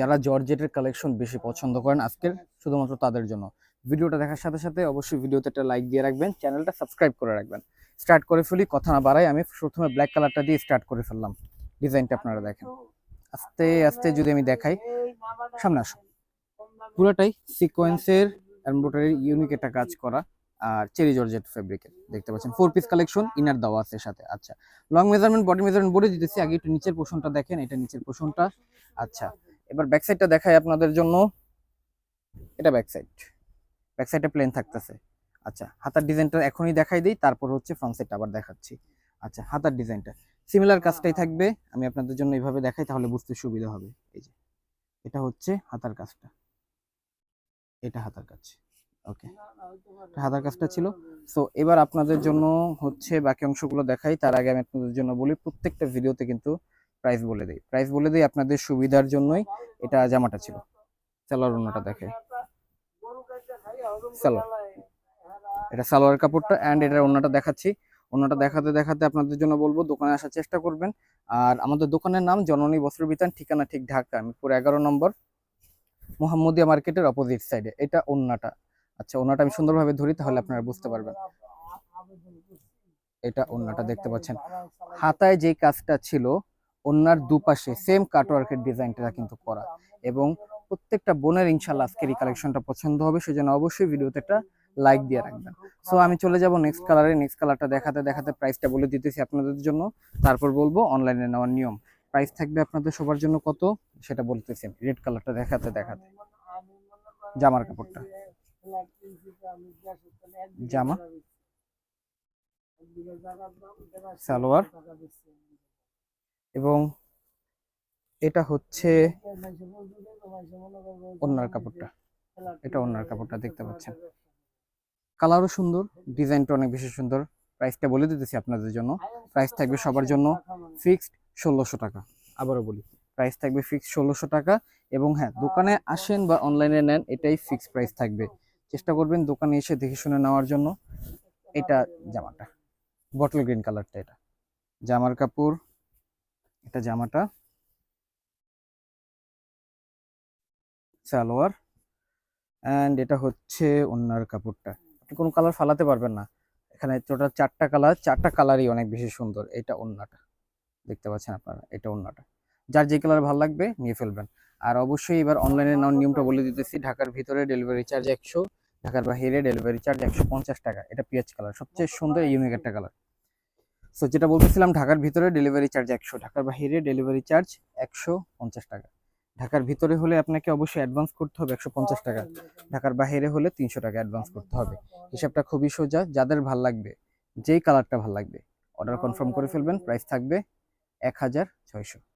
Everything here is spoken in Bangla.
যারা জর্জেটের কালেকশন বেশি পছন্দ করেন আজকের, শুধুমাত্র তাদের জন্য। ভিডিওটা দেখার সাথে সাথে অবশ্যই ভিডিওতে একটা লাইক দিয়ে রাখবেন চ্যানেলটা সাবস্ক্রাইব করে রাখবেন। স্টার্ট করে ফেলি, কথা না বাড়াই আমি প্রথমে ব্ল্যাক কালারটা দিয়ে স্টার্ট করে ফেললাম। ডিজাইনটা আপনারা দেখেন। আস্তে আস্তে যদি আমি দেখাই, সামনে আসো। পুরোটাই সিকোয়েন্সের এমব্রয়ডারি ইউনিক একটা কাজ করা, আর চেরি জর্জেট ফেব্রিকের দেখতে পাচ্ছেন ফোর পিস কালেকশন ইনার দেওয়া আছে সাথে আচ্ছা। লং মেজারমেন্ট বডি মেজারমেন্ট বলে দিতেছি, আগে একটু নিচের পোষণটা দেখেন, এটা নিচের পোষণটা আচ্ছা। এবার ব্যাক সাইডটা দেখাই আপনাদের জন্য। এটা ব্যাক সাইড ব্যাক সাইডটা প্লেন থাকতেছে। আচ্ছা হাতার ডিজাইনটা এখনই দেখাই দিই, তারপর হচ্ছে ফ্রন্ট সাইডটা আবার দেখাচ্ছি। আচ্ছা হাতার ডিজাইনটা সিমিলার কাজটাই থাকবে, আমি আপনাদের জন্য এইভাবে দেখাই, তাহলে বুঝতে সুবিধা হবে। এই যে, এটা হচ্ছে হাতার কাজটা। এটা হাতার কাজ। ওকে হাতার কাজটা ছিল। সো এবার আপনাদের জন্য হচ্ছে বাকি অংশগুলো দেখাই, তার আগে আমি আপনাদের জন্য বলি, প্রত্যেকটা ভিডিওতে কিন্তু প্রাইস বলে দিই। প্রাইস বলে দিই আপনাদের সুবিধার জন্যই এটা জামাটা ছিল। সালোয়ার অন্যটা দেখে। সালোয়ার। এটা সালোয়ার কাপড়টা অ্যান্ড এটার অন্যটা দেখাচ্ছি। অন্যটা দেখাতে দেখাতে আপনাদের জন্য বলব, দোকানে আসার চেষ্টা করবেন। আর আমাদের দোকানের নাম জননী বস্ত্র বিতান ঠিকানা ঠিক ঢাকা, মিরপুর এগারো নম্বর, মোহাম্মদিয়া মার্কেটের অপোজিট সাইডে এটা ওন্নাটা আচ্ছা ওন্নাটা আমি সুন্দরভাবে ধরি তাহলে আপনারা বুঝতে পারবেন। এটা ওন্নাটা দেখতে পাচ্ছেন। হাতায় যে কাজটা ছিল ওন্নার দুপাশে সেম কাটওয়ার্কের ডিজাইনটা কিন্তু করা। এবং প্রত্যেকটা বোনের ইনশাল্লাহ আজকের এই কালেকশনটা পছন্দ হবে, সেজন্য অবশ্যই ভিডিওতে একটা লাইক দিয়ে রাখবেন। সো আমি চলে যাব নেক্সট কালারে নেক্সট কালারটা দেখাতে দেখাতে প্রাইসটা বলে দিতেছি আপনাদের জন্য। তারপর বলব অনলাইনে নেওয়ার নিয়ম। প্রাইস থাকবে আপনাদের সবার জন্য কত? সেটা বলতেছি রেড কালারটা দেখাতে দেখাতে। জামার কাপড়টা। জামা। সালোয়ার। এবং এটা হচ্ছে ওনার কাপড়টা। এটা অন্যার কাপড়টা দেখতে পাচ্ছেন। কালারও সুন্দর, ডিজাইনটা অনেক বেশি সুন্দর। প্রাইসটা বলে দিতেছি আপনাদের জন্য। প্রাইস থাকবে সবার জন্য ফিক্সড ষোলোশো টাকা। আবারও বলি, প্রাইস থাকবে ফিক্সড ষোলোশো টাকা এবং হ্যাঁ দোকানে আসেন বা অনলাইনে নেন, এটাই ফিক্সড প্রাইস থাকবে। চেষ্টা করবেন দোকানে এসে দেখে শুনে নেওয়ার জন্য। এটা জামাটা, বটল গ্রিন কালারটা এটা। জামার কাপড় এটা জামাটা। সালোয়ার। অ্যান্ড এটা হচ্ছে ওনার কাপড়টা। আপনি কোনো কালার ফালাতে পারবেন না। এখানে টোটাল চারটা কালার, চারটা কালারই অনেক বেশি সুন্দর। এটা ওন্নাটা। দেখতে পাচ্ছেন আপনারা, এটা ওন্নাটা। যার যে কালার ভালো লাগবে নিয়ে ফেলবেন। আর অবশ্যই এবার অনলাইনে নেওয়ার নিয়মটা বলে দিতেছি, ঢাকার ভিতরে ডেলিভারি চার্জ একশো, ঢাকার বাইরে ডেলিভারি চার্জ একশো পঞ্চাশ টাকা। এটা পিঁয়াজ কালার, সবচেয়ে সুন্দর ইউনিক একটা কালার। সো যেটা বলতেছিলাম, ঢাকার ভিতরে ডেলিভারি চার্জ একশো, ঢাকার বাহিরে ডেলিভারি চার্জ একশো পঞ্চাশ টাকা। ঢাকার ভিতরে হলে আপনাকে অবশ্যই অ্যাডভান্স করতে হবে একশো পঞ্চাশ টাকা। ঢাকার বাইরে হলে তিনশো টাকা অ্যাডভান্স করতে হবে। হিসাবটা খুবই সোজা, যাদের ভালো লাগবে, যেই কালারটা ভালো লাগবে অর্ডার কনফার্ম করে ফেলবেন প্রাইস থাকবে এক হাজার ছয়শো।